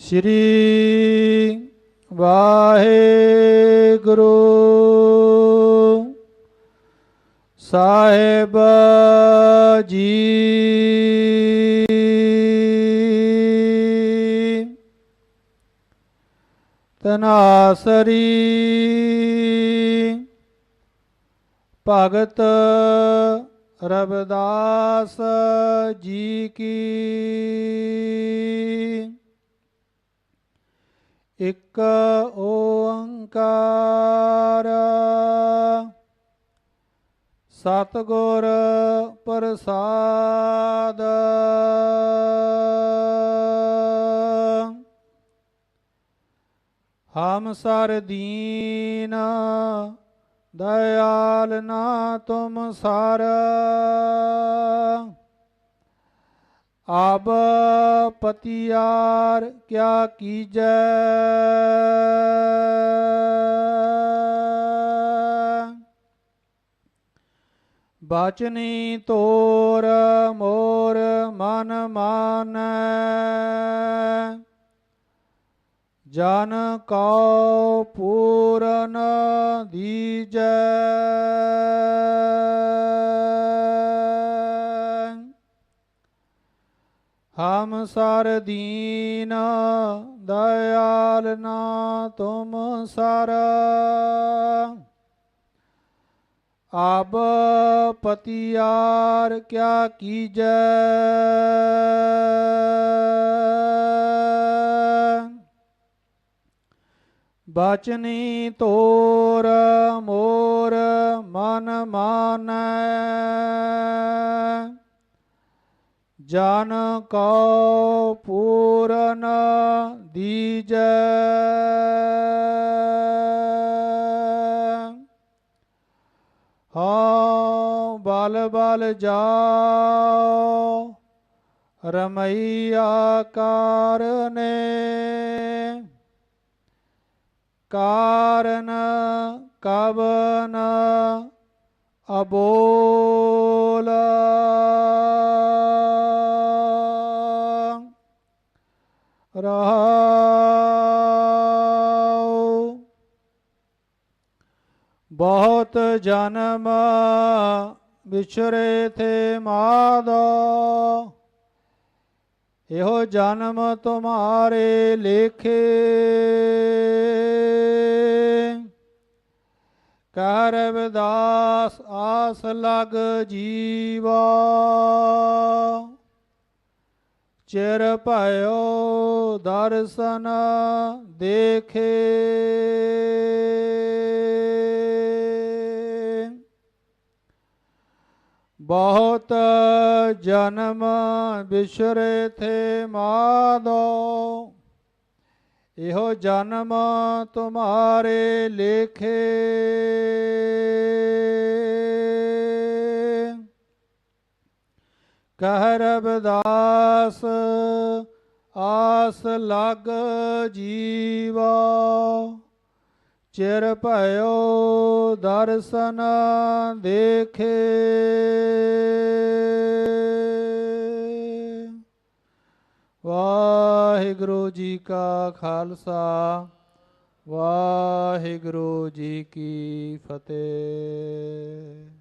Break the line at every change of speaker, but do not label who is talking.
ਸ਼੍ਰੀ ਵਾਹਿਗੁਰੂ ਸਾਹਿਬ ਜੀ। ਤਨਾਸਰੀ ਭਗਤ ਰਵਦਾਸ ਜੀ ਕੀ ਇਕ ਓੰਕਾਰ। ਸਤਿਗੁਰ ਪ੍ਰਸਾਦ। ਹਮ ਸਰ ਦੀਨ ਦਇਆਲ ਨਾ ਤੁਮ ਸਾਰਾ। ਆਬ ਪਤਿਆਰ ਕਿਆ ਕੀਜੈ? ਬਾਚਨੀ ਤੋਰ ਮੋਰ ਮਨ ਮਾਨ। ਜਨ ਕਉ ਪੂਰਨ ਦੀਜੈ। ਹਮ ਸਰ ਦੀਨ ਦਇਆਲ ਨਾ ਤੁਮ ਸਰ। ਆਬ ਪਤਿਆਰ ਕਿਆ ਕੀਜੈ। ਬਚਨੀ ਤੋਰ ਮੋਰ ਮਨ ਮਾਨੈ। ਜਨ ਕਉ ਪੂਰਨ ਦੀਜੈ। ਹਉ ਬਲ ਬਲ ਜਾਓ ਰਮਈਆ ਕਾਰਨੇ। ਕਾਰਨ ਕਵਨ ਅਬੋ ਰਹਾਉ ਬਹੁਤ ਜਨਮ ਵਿਛਰੇ ਥੇ ਮਾਦੋ। ਇਹੋ ਜਨਮ ਤੁਮਾਰੇ ਲੇਖੇ। ਕਰ ਰਵਿਦਾਸ ਆਸ ਲਗ ਜੀਵਾ। ਚਿਰ ਭਇਓ ਦਰਸ਼ਨ ਦੇਖੇ। ਬਹੁਤ ਜਨਮ ਵਿਛਰੇ ਥੇ ਮਾਦੋ ਇਹੋ ਜਨਮ ਤੁਮਾਰੇ ਲੇਖੇ। ਕਹਿ ਰਬਦਾਸ ਆਸ ਲਗ ਜੀਵਾ। ਚਿਰ ਭਇਓ ਦਰਸ਼ਨ ਦੇਖੇ। ਵਾਹਿਗੁਰੂ ਜੀ ਕਾ ਖਾਲਸਾ, ਵਾਹਿਗੁਰੂ ਜੀ ਕੀ ਫਤਿਹ।